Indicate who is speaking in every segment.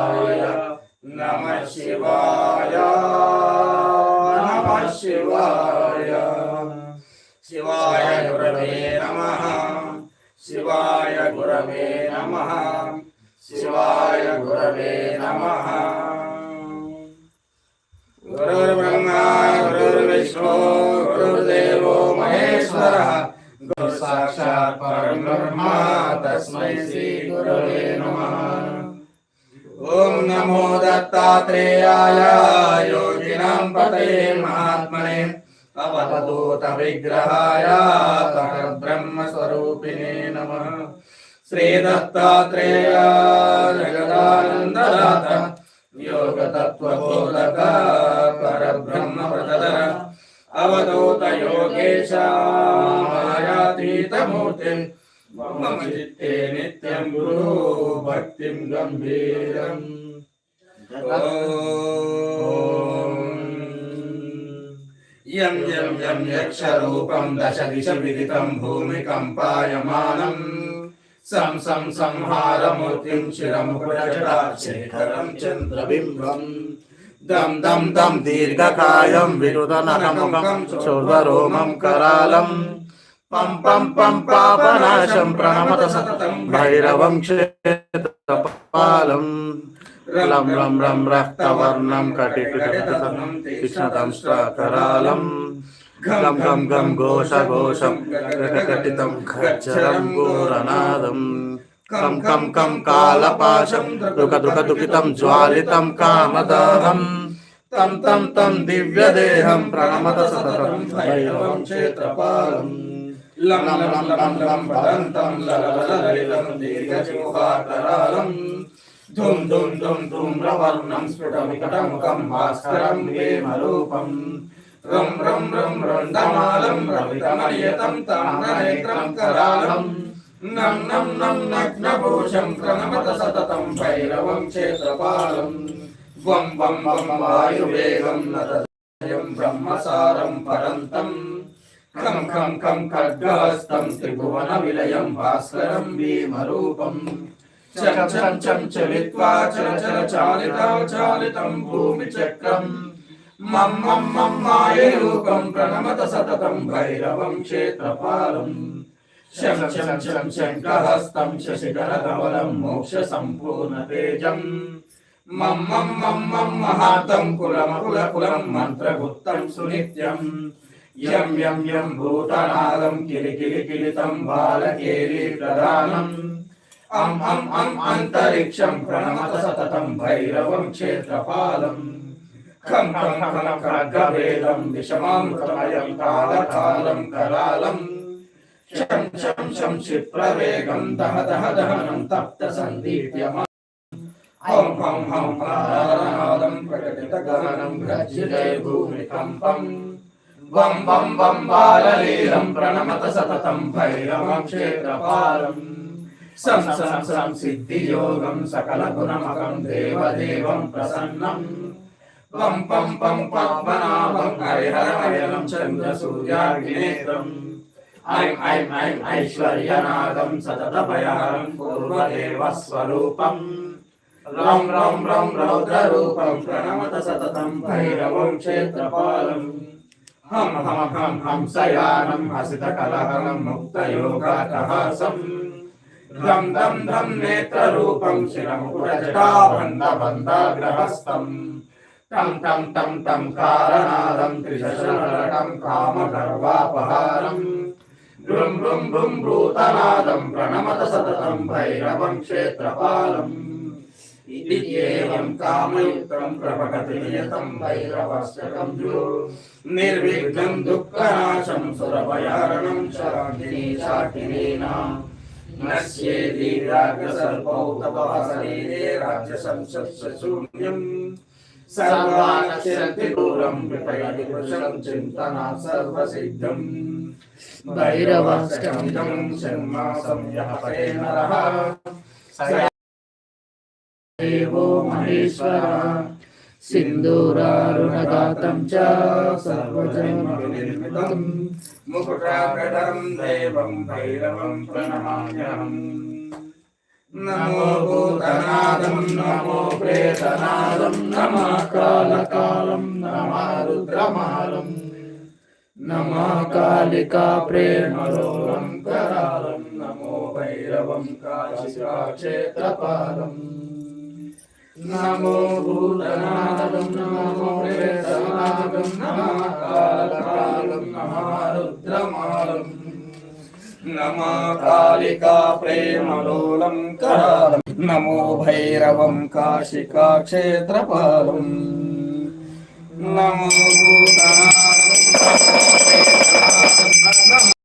Speaker 1: శివాయ నమ శివాయ నమ శివాయ శివాయ గురవే నమ శివాయ గురవే నమ శివాయ గురవే నమ గురుర్బ్రహ్మా అవధూత విగ్రహాయ పరబ్రహ్మ స్వరూపిణే నమః శ్రీ దత్తాత్రేయ జగదానందదాత యోగ తత్వబోధక పరబ్రహ్మ ప్రదర అవధూత యోగేశ మాయాతీతమూర్తి మమ యం యం యం యక్షరూపం దశ దిశ విదితం భూమికంపాయమానం సం సం సంహారమూర్తిం శిరముకుటజటాశేఖరం చంద్రబింబం దం దం దం దీర్ఘకాయం విరుదనకముఖం చోదరోమం కరాలం పం పం పం పాపనాశం ప్రణమత సతతం భైరవం క్షేత్రపాలం లం లం రం రక్తవర్ణం కటికృతం గం గం గం ఘోష ఘోషం కటితం ఖజ్జరం ఘోరనాదం. కం కం కం కాలపాశం దుఃఖ దుఃఖ దుఃఖితం జ్వాలితం కామదాహం తం తం తం దివ్యదేహం ప్రణమత సతతం భైరవం క్షేత్రపాలం. లం లం లం లం లం పదంతం లలలలలితం దీర్ఘజిహ్వాకరాలం ధుం ధుం ధుం ధూమ్రవర్ణం స్ఫుటమికటముఖం భాస్కరం వేమరూపం. రం రం రం రంధమాలం రవితమనియతం తామ్రనేత్రం కరాలం. నం నం నం నగ్నభూషం ప్రణమత సతతం భైరవం క్షేత్రపాలం. వం వం వం వాయువేగం నదయం బ్రహ్మసారం పరంతం. ఖం ఖం ఖం ఖడ్గహస్తం త్రిభువన విలయం భాస్కరం భీమరూపం. చం చం చలిత్వా చల చల చాలితా చాలితం భూమి చక్రం. మం మం మం మాయరూపం ప్రణమత సతతం భైరవం క్షేత్రపాలం. శం శం శం శంఖహస్తం శశిధర కవలం మోక్ష సంపూర్ణ తేజం. మం మం మం మం మహాతం కులమకుల కులం మంత్రగుప్తం సునిత్యం. యం యం యం భూతనాదం కిలి కిలి కిలితం బాలకేలి ప్రధానం. అం అం అం అంతరిక్షం ప్రణమత సతతం భైరవం క్షేత్రపాలం ఖం ఖం ఖం ఖడ్గవేదం విషమామృతమయం కాలకాలం కరాలం శం శం శం క్షిప్రవేగం దహ దహ దహనం తప్త సందీప్యమా హం హం హం పారనాదం ప్రకటిత గహనం గర్జితే భూమికంపం వం వం వం బాలలీలం ప్రణమత సతతం భైరవం సంసం సంసిద్ధియోగం సకల గుణమకం దేవదేవం ప్రసన్నం. పం పం పం పద్మనాభం హరిహరమయనం చంద్ర సూర్యాగ్నేత్రం. ఐం ఐం ఐం ఐశ్వర్యనాదం సతతభయహరం పూర్వదేవ స్వరూపం రం రం రం రౌద్రరూపం ప్రణమత సతతం భైరవం క్షేత్రపాలం. హం హం హం హంసయానం హసిత కలహరం ముక్తయోగాటహాసం. ధం ధం ధం నేత్రరూపం శిరముకుటజటాబంధబంధాగ్రహస్తం తం తం తం తం కారణాదం త్రిశరణం కామగర్వాపహారం. భృం భృం భృం భూతనాదం ప్రణమత సతతం భైరవం క్షేత్రపాలం. ఇత్యేవం కామయుక్తం ప్రపగతి నియతం భైరవస్యకం నిర్విఘ్నం దుఃఖనాశం సురభయారణం శాంతిని శాటినేనా నశ్యేది రాగసర్పౌ తపః శరీరే రాజ్యసంసత్స శూన్యం సర్వానశ్యంతి దూరం విపయతి
Speaker 2: सिन्दूरारुणगातं च सर्वजन्मनिर्मितं
Speaker 1: मुकुटाकडं देवं भैरवं प्रणमाम्यहम् नमो भूतनादं नमो प्रेतनादं नमः कालकालं नमः रुद्रमालं नमः कालिका प्रेमलोलं करालं नमो भैरवं काशिका क्षेत्रपालम् భూతనాదం నమో ప్రేతనాదం నమ కాలకాలం నమ రుద్రమాలం నమ కాళికా ప్రేమలోలం కరాలం నమో భైరవం కాశికా క్షేత్రపాలం నమో భూతనాదం నమో ప్రేతనాదం నమ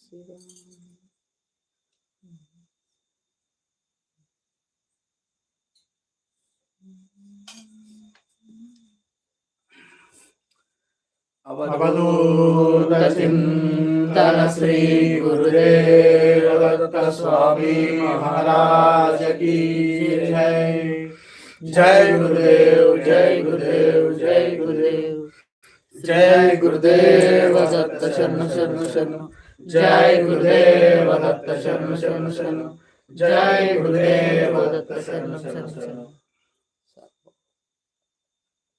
Speaker 2: शिवाय श्रीगुरुदेवदत्तस्वामी महाराज की जय जय गुरुदेव जय गुरुदेव जय गुरुदेव जय गुरुदेव दत्त शरण शरण शरण ಜೈ ಗುರುದೇವ ದತ್ತ ಶರಣ ಶರಣ ಶರಣ. ಜೈ ಗುರುದೇವ ದತ್ತ ಶರಣ ಶರಣ ಶರಣ.